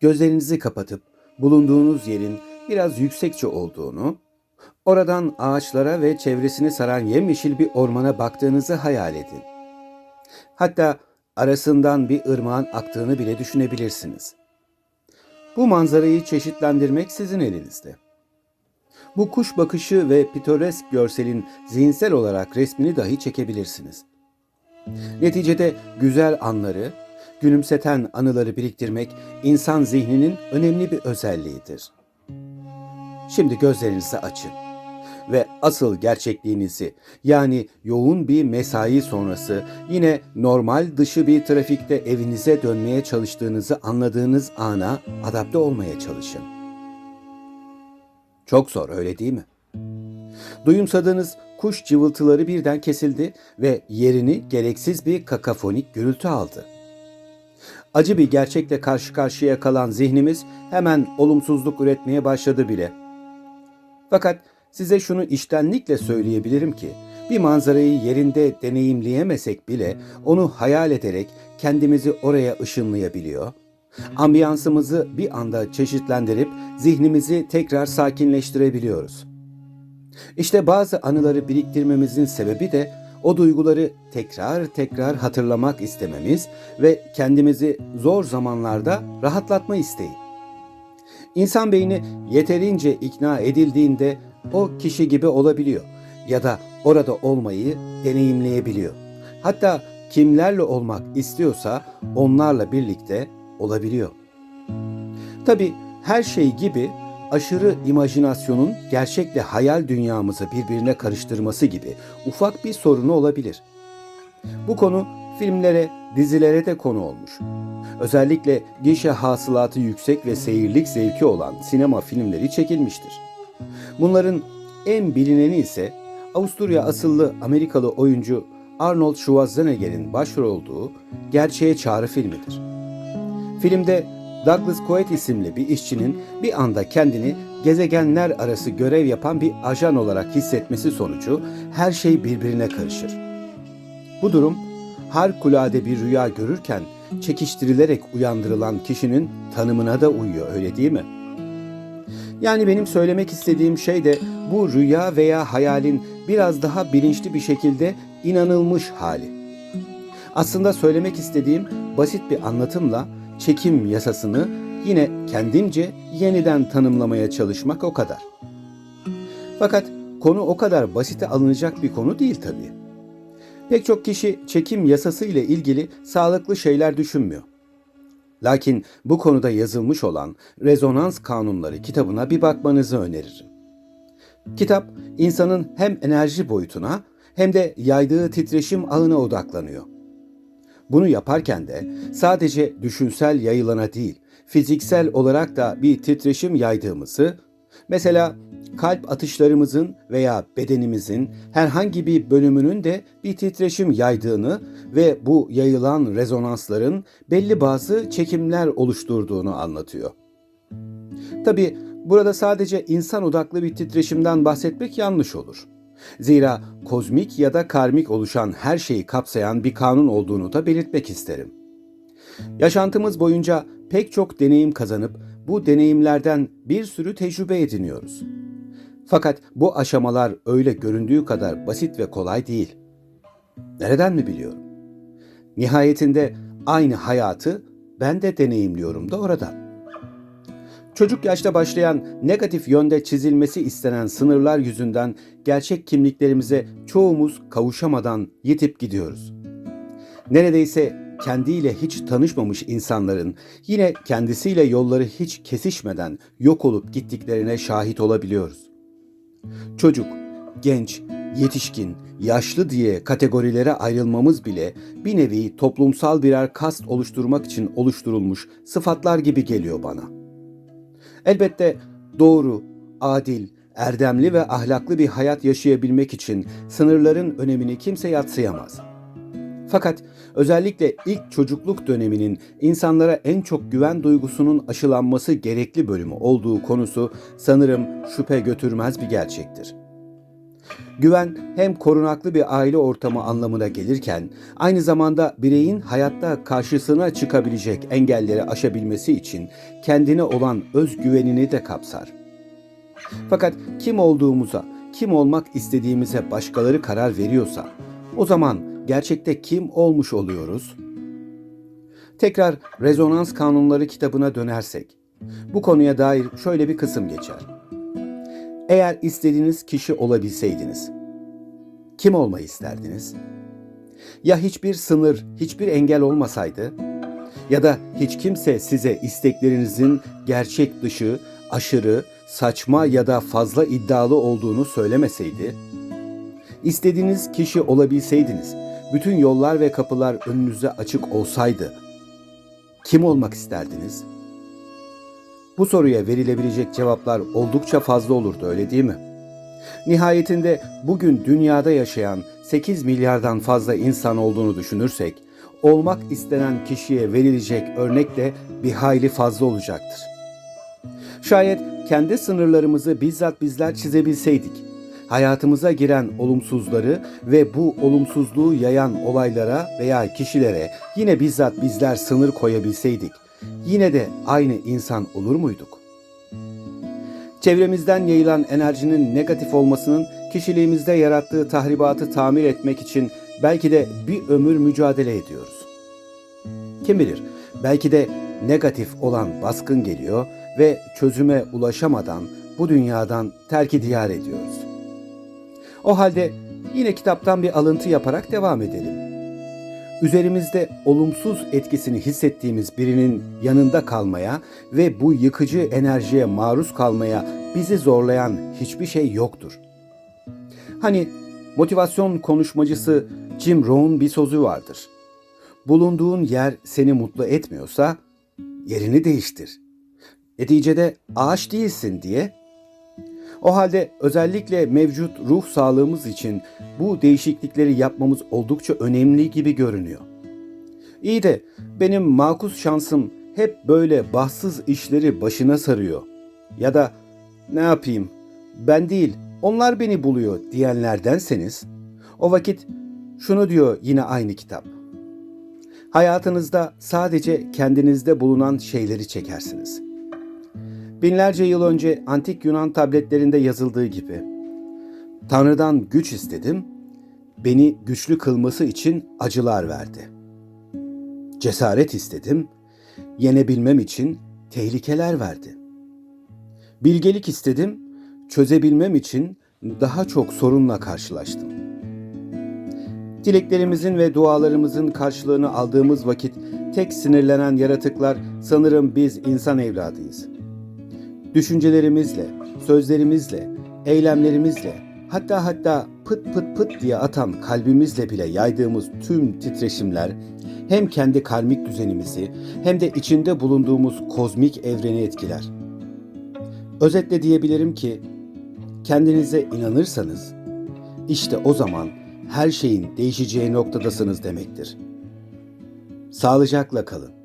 gözlerinizi kapatıp bulunduğunuz yerin biraz yüksekçe olduğunu, oradan ağaçlara ve çevresini saran yemyeşil bir ormana baktığınızı hayal edin. Hatta arasından bir ırmağın aktığını bile düşünebilirsiniz. Bu manzarayı çeşitlendirmek sizin elinizde. Bu kuş bakışı ve pitoresk görselin zihinsel olarak resmini dahi çekebilirsiniz. Neticede güzel anları, gülümseten anıları biriktirmek insan zihninin önemli bir özelliğidir. Şimdi gözlerinizi açın ve asıl gerçekliğinizi yani yoğun bir mesai sonrası yine normal dışı bir trafikte evinize dönmeye çalıştığınızı anladığınız ana adapte olmaya çalışın. Çok zor öyle değil mi? Duyumsadığınız kuş cıvıltıları birden kesildi ve yerini gereksiz bir kakafonik gürültü aldı. Acı bir gerçekle karşı karşıya kalan zihnimiz hemen olumsuzluk üretmeye başladı bile. Fakat size şunu içtenlikle söyleyebilirim ki bir manzarayı yerinde deneyimleyemesek bile onu hayal ederek kendimizi oraya ışınlayabiliyor. Ambiyansımızı bir anda çeşitlendirip zihnimizi tekrar sakinleştirebiliyoruz. İşte bazı anıları biriktirmemizin sebebi de o duyguları tekrar tekrar hatırlamak istememiz ve kendimizi zor zamanlarda rahatlatma isteği. İnsan beyni yeterince ikna edildiğinde o kişi gibi olabiliyor ya da orada olmayı deneyimleyebiliyor. Hatta kimlerle olmak istiyorsa onlarla birlikte olabiliyor. Tabi her şey gibi aşırı imajinasyonun gerçekle hayal dünyamızı birbirine karıştırması gibi ufak bir sorunu olabilir. Bu konu filmlere, dizilere de konu olmuş. Özellikle gişe hasılatı yüksek ve seyirlik zevki olan sinema filmleri çekilmiştir. Bunların en bilineni ise Avusturya asıllı Amerikalı oyuncu Arnold Schwarzenegger'in başrol olduğu Gerçeğe Çağrı filmidir. Filmde Douglas Coet isimli bir işçinin bir anda kendini gezegenler arası görev yapan bir ajan olarak hissetmesi sonucu her şey birbirine karışır. Bu durum harikulade bir rüya görürken çekiştirilerek uyandırılan kişinin tanımına da uyuyor öyle değil mi? Yani benim söylemek istediğim şey de bu rüya veya hayalin biraz daha bilinçli bir şekilde inanılmış hali. Aslında söylemek istediğim basit bir anlatımla çekim yasasını yine kendimce yeniden tanımlamaya çalışmak o kadar. Fakat konu o kadar basite alınacak bir konu değil tabii. Pek çok kişi çekim yasası ile ilgili sağlıklı şeyler düşünmüyor. Lakin bu konuda yazılmış olan Rezonans Kanunları kitabına bir bakmanızı öneririm. Kitap insanın hem enerji boyutuna hem de yaydığı titreşim ağına odaklanıyor. Bunu yaparken de sadece düşünsel yayılana değil, fiziksel olarak da bir titreşim yaydığımızı, mesela kalp atışlarımızın veya bedenimizin herhangi bir bölümünün de bir titreşim yaydığını ve bu yayılan rezonansların belli bazı çekimler oluşturduğunu anlatıyor. Tabi burada sadece insan odaklı bir titreşimden bahsetmek yanlış olur. Zira kozmik ya da karmik oluşan her şeyi kapsayan bir kanun olduğunu da belirtmek isterim. Yaşantımız boyunca pek çok deneyim kazanıp bu deneyimlerden bir sürü tecrübe ediniyoruz. Fakat bu aşamalar öyle göründüğü kadar basit ve kolay değil. Nereden mi biliyorum? Nihayetinde aynı hayatı ben de deneyimliyorum da oradan. Çocuk yaşta başlayan negatif yönde çizilmesi istenen sınırlar yüzünden gerçek kimliklerimize çoğumuz kavuşamadan yitip gidiyoruz. Neredeyse kendiyle hiç tanışmamış insanların yine kendisiyle yolları hiç kesişmeden yok olup gittiklerine şahit olabiliyoruz. Çocuk, genç, yetişkin, yaşlı diye kategorilere ayrılmamız bile bir nevi toplumsal birer kast oluşturmak için oluşturulmuş sıfatlar gibi geliyor bana.'' Elbette doğru, adil, erdemli ve ahlaklı bir hayat yaşayabilmek için sınırların önemini kimse yatsıyamaz. Fakat özellikle ilk çocukluk döneminin insanlara en çok güven duygusunun aşılanması gerekli bölümü olduğu konusu sanırım şüphe götürmez bir gerçektir. Güven hem korunaklı bir aile ortamı anlamına gelirken aynı zamanda bireyin hayatta karşısına çıkabilecek engelleri aşabilmesi için kendine olan özgüvenini de kapsar. Fakat kim olduğumuza, kim olmak istediğimize başkaları karar veriyorsa o zaman gerçekte kim olmuş oluyoruz? Tekrar Rezonans Kanunları kitabına dönersek bu konuya dair şöyle bir kısım geçer. Eğer istediğiniz kişi olabilseydiniz, kim olmayı isterdiniz? Ya hiçbir sınır, hiçbir engel olmasaydı? Ya da hiç kimse size isteklerinizin gerçek dışı, aşırı, saçma ya da fazla iddialı olduğunu söylemeseydi? İstediğiniz kişi olabilseydiniz, bütün yollar ve kapılar önünüze açık olsaydı, kim olmak isterdiniz?'' Bu soruya verilebilecek cevaplar oldukça fazla olurdu öyle değil mi? Nihayetinde bugün dünyada yaşayan 8 milyardan fazla insan olduğunu düşünürsek, olmak istenen kişiye verilecek örnek de bir hayli fazla olacaktır. Şayet kendi sınırlarımızı bizzat bizler çizebilseydik, hayatımıza giren olumsuzları ve bu olumsuzluğu yayan olaylara veya kişilere yine bizzat bizler sınır koyabilseydik, yine de aynı insan olur muyduk? Çevremizden yayılan enerjinin negatif olmasının kişiliğimizde yarattığı tahribatı tamir etmek için belki de bir ömür mücadele ediyoruz. Kim bilir, belki de negatif olan baskın geliyor ve çözüme ulaşamadan bu dünyadan terki diyar ediyoruz. O halde yine kitaptan bir alıntı yaparak devam edelim üzerimizde olumsuz etkisini hissettiğimiz birinin yanında kalmaya ve bu yıkıcı enerjiye maruz kalmaya bizi zorlayan hiçbir şey yoktur. Hani motivasyon konuşmacısı Jim Rohn bir sözü vardır. Bulunduğun yer seni mutlu etmiyorsa yerini değiştir. Neticede ağaç değilsin diye o halde özellikle mevcut ruh sağlığımız için bu değişiklikleri yapmamız oldukça önemli gibi görünüyor. İyi de benim makus şansım hep böyle bahtsız işleri başına sarıyor. Ya da ne yapayım ben değil onlar beni buluyor diyenlerdenseniz o vakit şunu diyor yine aynı kitap. Hayatınızda sadece kendinizde bulunan şeyleri çekersiniz.'' Binlerce yıl önce antik Yunan tabletlerinde yazıldığı gibi Tanrı'dan güç istedim, beni güçlü kılması için acılar verdi. Cesaret istedim, yenebilmem için tehlikeler verdi. Bilgelik istedim, çözebilmem için daha çok sorunla karşılaştım. Dileklerimizin ve dualarımızın karşılığını aldığımız vakit tek sinirlenen yaratıklar sanırım biz insan evladıyız.'' Düşüncelerimizle, sözlerimizle, eylemlerimizle, hatta hatta pıt pıt pıt diye atan kalbimizle bile yaydığımız tüm titreşimler hem kendi karmik düzenimizi hem de içinde bulunduğumuz kozmik evreni etkiler. Özetle diyebilirim ki kendinize inanırsanız işte o zaman her şeyin değişeceği noktadasınız demektir. Sağlıcakla kalın.